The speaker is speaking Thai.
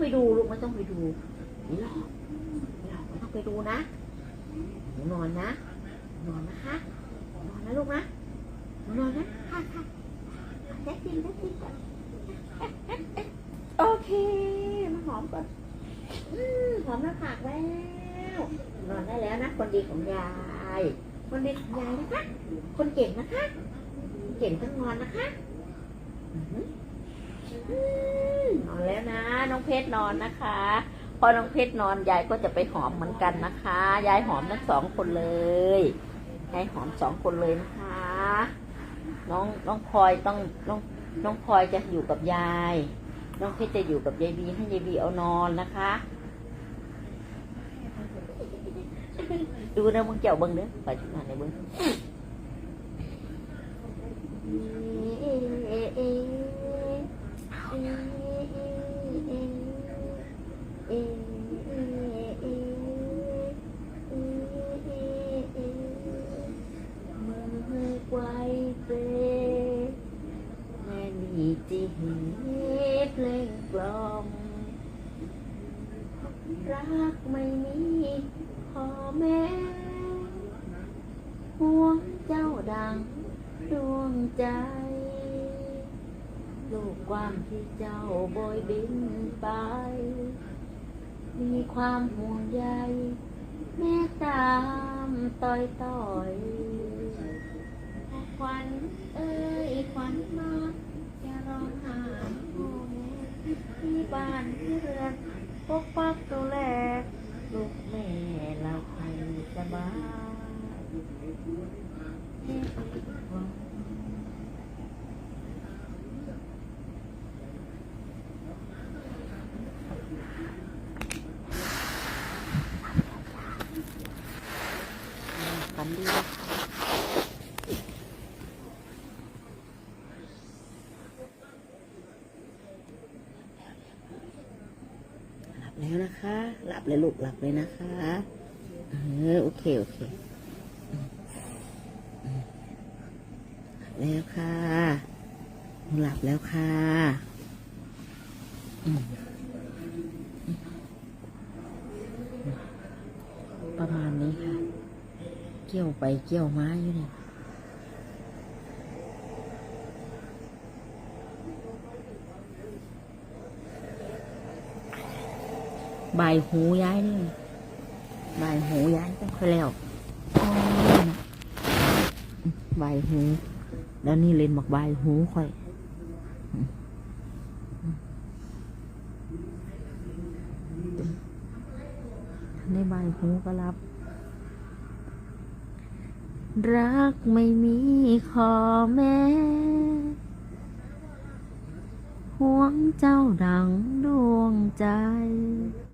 ไปดูลูกไม่ต้องไปดูนี่หรอกหรอกไม่ต้องไปดูนะหนูนอนนะนอนนะคะนอนนะลูกนะหนูนอนนะค่ะค่ะแจ๊กกินแจ๊กกินก่อนโอเคมาหอมก่อนหอมหน้าผากแล้วนอนได้แล้วนะ คนดีของยาย คนดีของยายนะคะ คนเก่งนะคะ เก่งต้องนอนนะคะ นอนแล้วนะ น้องเพชรนอนนะคะพอน้องเพชรนอนยายก็จะไปหอมเหมือนกันนะคะ ยายหอมทั้งสองคนเลยยายหอมสองคนเลยนะคะ น้องน้องพลอยต้องน้องน้องพลอยจะอยู่กับยาย น้องเพชรจะอยู่กับยายบีให้ยายบีเอานอนนะคะ ดูนะมึงเจ้าเบิ้งเด้อไปมาในเบิ้ง ม่นี่จีเหเพลงกลอมรักไม่มีพ่อแม่ห่วงเจ้าดังดวงใจลูกความที่เจ้าโบยบินไป มีความห่วงใยแม่ตามต่อยต่อย บ้านที่เรือนปกปักดูแรกลูกแม่เราให้สบายแม่คิดหวังฝันดีนะหลับ แล้วนะคะ หลับเลยลูกหลับเลยนะคะเออโอเคโอเคแล้วค่ะหลับแล้วค่ะประมาณนี้ค่ะ เกี่ยวไปเกี่ยวมาอยู่เนี่ยใบายหูย้ายนี่ใบายหูย้ายต้องค่อยแล้วใบายหู แล้วนี่เล่นหมักใบายหูค่อยในใบายหูก็รับ รักไม่มีขอแม้ห่วงเจ้าดังดวงใจ